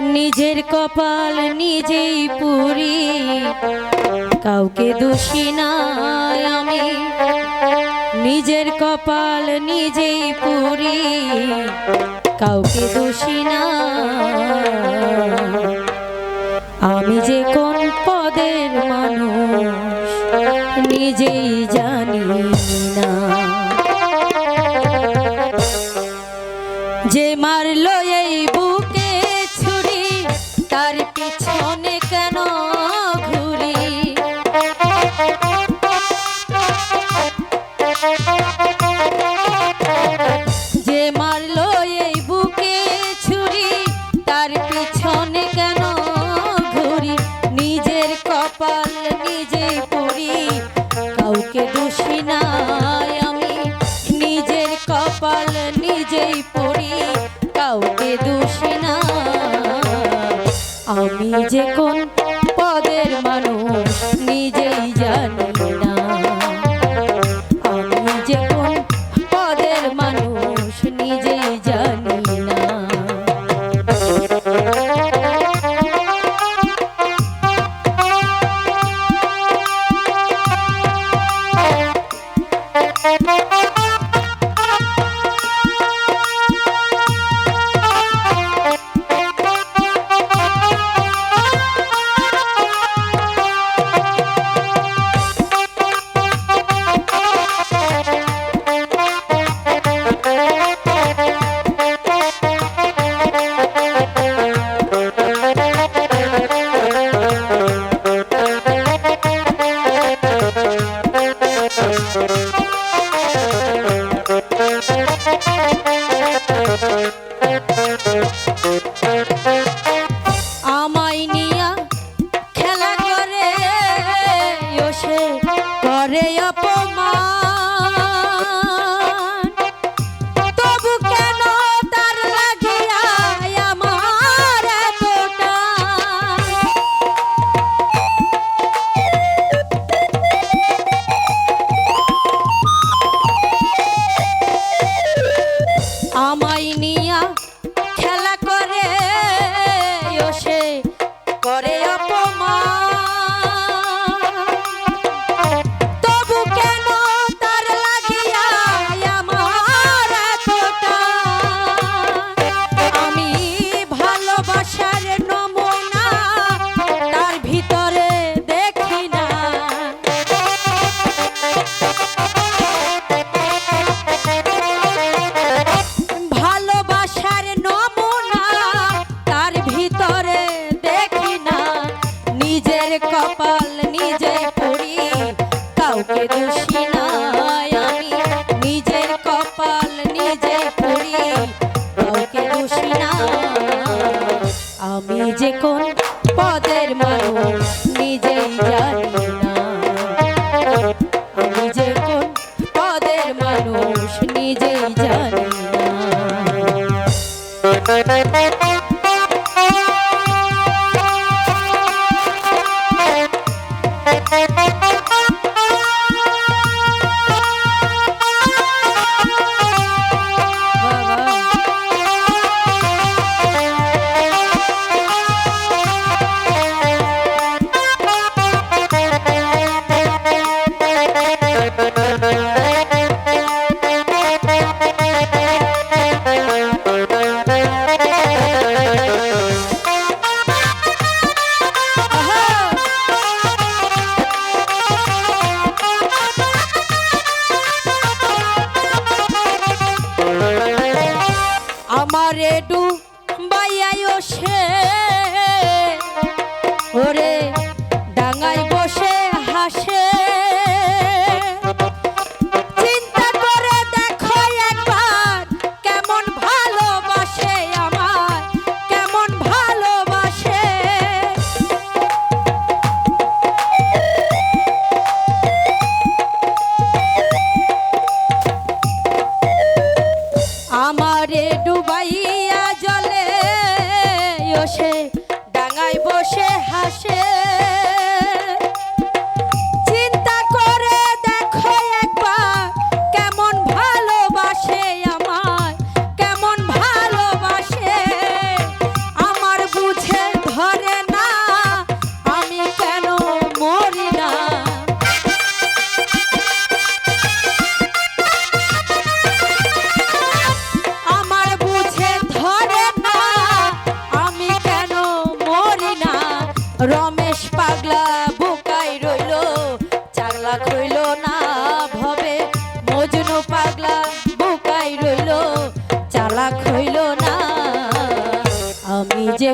নিজের কপাল নিজেই পুরি। কাউকে দোষী না আমি। নিজের কপাল নিজেই পুরি। কাউকে দোষী না আমি যে কোন পদের মানুষ, নিজেই জানি। নিজে কাউকে নিজের কপাল নিজেই পড়ি কাউকে আমি যে কোন পদের মানুষ নিজেই কাউকে দোষী নাই আমি। নিজের কপাল নিজে পড়ি কাউকে দোষী না। আমি যে কোন পদের মানুষ সে ডাঙায় বসে হাসে।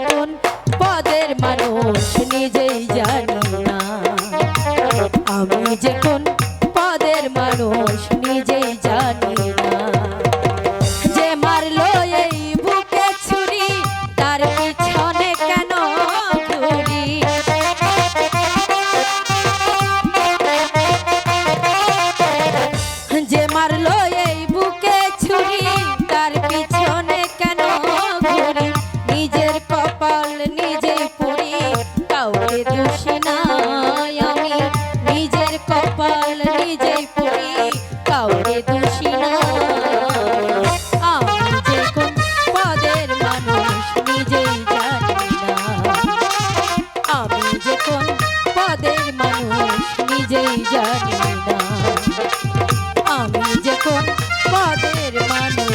কোন পদের মানুষ নিজেই জানি না। আমি যে কোন পদের মানুষ পদের মানুষ